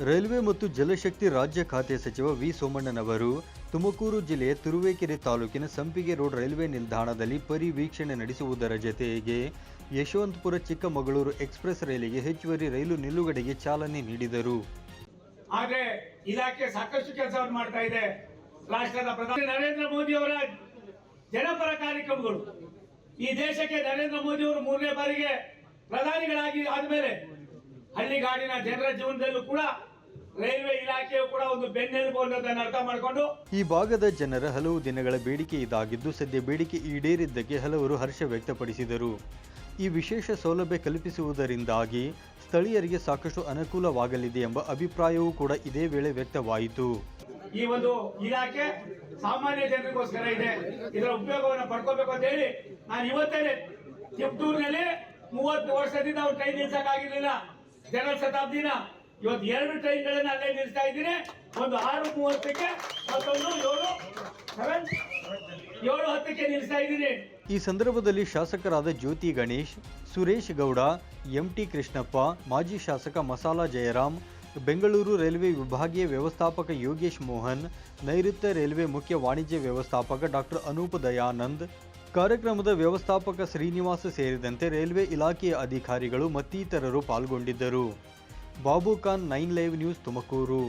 Railway ಮತ್ತು ಜಲಶಕ್ತಿ ರಾಜ್ಯ ಖಾತೆ ಸಚಿವ ವಿ ಸೋಮಣ್ಣನವರು ತುಮಕೂರು ಜಿಲ್ಲೆಯ ತುರುವೇಕೆರೆ ತಾಲೂಕಿನ ಸಂಪಿಗೆ ರೋಡ್ ರೈಲ್ವೆ ನಿಲ್ದಾಣದಲ್ಲಿ ಪರಿವೀಕ್ಷಣೆ ನಡೆಸುವುದರ ಜತೆಗೆ ಯಶವಂತಪುರ ಚಿಕ್ಕಮಗಳೂರು ಎಕ್ಸ್ಪ್ರೆಸ್ ರೈಲಿಗೆ ಹೆಚ್ಚುವರಿ ರೈಲು ನಿಲುಗಡೆಗೆ ಚಾಲನೆ ನೀಡಿದರು. ಆದರೆ ಇಲಾಖೆ ಸಾಕಷ್ಟು ಕೆಲಸವನ್ನು ಮಾಡ್ತಾ ಇದೆ. ರಾಷ್ಟ್ರದ ಪ್ರಧಾನಿ ನರೇಂದ್ರ ಮೋದಿ ಅವರ ಜನಪರ ಕಾರ್ಯಕ್ರಮಗಳು. ಈ ದೇಶಕ್ಕೆ ನರೇಂದ್ರ ಮೋದಿ ಅವರು ಮೂರನೇ ಬಾರಿಗೆ ಪ್ರಧಾನಿಗಳಾಗಿ ಆದ್ಮೇಲೆ ಹಳ್ಳಿಗಾಡಿನ ಜನರ ಜೀವನದಲ್ಲೂ ಕೂಡ ರೈಲ್ವೆ ಇಲಾಖೆಯು ಕೂಡ ಒಂದು ಬೆನ್ನೆಲುಬು ಅನ್ನೋದನ್ನು ಅರ್ಥ ಮಾಡಿಕೊಂಡು ಈ ಭಾಗದ ಜನರ ಹಲವು ದಿನಗಳ ಬೇಡಿಕೆ ಇದಾಗಿದ್ದು ಸದ್ಯ ಬೇಡಿಕೆ ಈಡೇರಿದ್ದಕ್ಕೆ ಹಲವರು ಹರ್ಷ ವ್ಯಕ್ತಪಡಿಸಿದರು. ಈ ವಿಶೇಷ ಸೌಲಭ್ಯ ಕಲ್ಪಿಸುವುದರಿಂದಾಗಿ ಸ್ಥಳೀಯರಿಗೆ ಸಾಕಷ್ಟು ಅನುಕೂಲವಾಗಲಿದೆ ಎಂಬ ಅಭಿಪ್ರಾಯವೂ ಕೂಡ ಇದೇ ವೇಳೆ ವ್ಯಕ್ತವಾಯಿತು. ಈ ಒಂದು ಇಲಾಖೆ ಸಾಮಾನ್ಯ ಜನರಿಗೋಸ್ಕರ ಇದೆ. ಇದರ ಉಪಯೋಗವನ್ನು ಪಡ್ಕೋಬೇಕು ಅಂತ ಹೇಳಿ ನಾನು ಇವತ್ತೇ ತಿಪ್ಟೂರಿನಲ್ಲಿ ಮೂವತ್ತು ವರ್ಷದಿಂದ ಅವ್ರು ಕೈ ನಿಲ್ಸಕ್ಕಾಗಿರ್ಲಿಲ್ಲ ಜನರಲ್ ಶತಾಬ್ದಿನ ಇವತ್ತು ಎರಡು ಟ್ರೈನ್ಗಳನ್ನ ಅಲ್ಲೇ ನಿಲ್ಲಿಸ್ತಾ ಇದ್ದೀನಿ. ಒಂದು ಆರು ಮೂವತ್ತಕ್ಕೆ ಮತ್ತೊಂದು ಏಳು ಸೆವೆನ್ ಏಳು ಹತ್ತಕ್ಕೆ ನಿಲ್ಲಿಸ್ತಾ ಇದ್ದೀನಿ. ಈ ಸಂದರ್ಭದಲ್ಲಿ ಶಾಸಕರಾದ ಜ್ಯೋತಿ ಗಣೇಶ್, ಸುರೇಶ್ ಗೌಡ ಎಂ ಟಿ ಕೃಷ್ಣಪ್ಪ, ಮಾಜಿ ಶಾಸಕ ಮಸಾಲಾ ಜಯರಾಮ್, ಬೆಂಗಳೂರು ರೈಲ್ವೆ ವಿಭಾಗೀಯ ವ್ಯವಸ್ಥಾಪಕ ಯೋಗೇಶ್ ಮೋಹನ್, ನೈಋತ್ಯ ರೈಲ್ವೆ ಮುಖ್ಯ ವಾಣಿಜ್ಯ ವ್ಯವಸ್ಥಾಪಕ ಡಾಕ್ಟರ್ ಅನೂಪ್ ದಯಾನಂದ್ ಕಾರ್ಯಕ್ರಮದ ವ್ಯವಸ್ಥಾಪಕ ಶ್ರೀನಿವಾಸ ಸೇರಿದಂತೆ ರೈಲ್ವೆ ಇಲಾಖೆಯ ಅಧಿಕಾರಿಗಳು ಮತ್ತಿತರರು ಪಾಲ್ಗೊಂಡಿದ್ದರು. Babu Khan nine live news Tumakuru.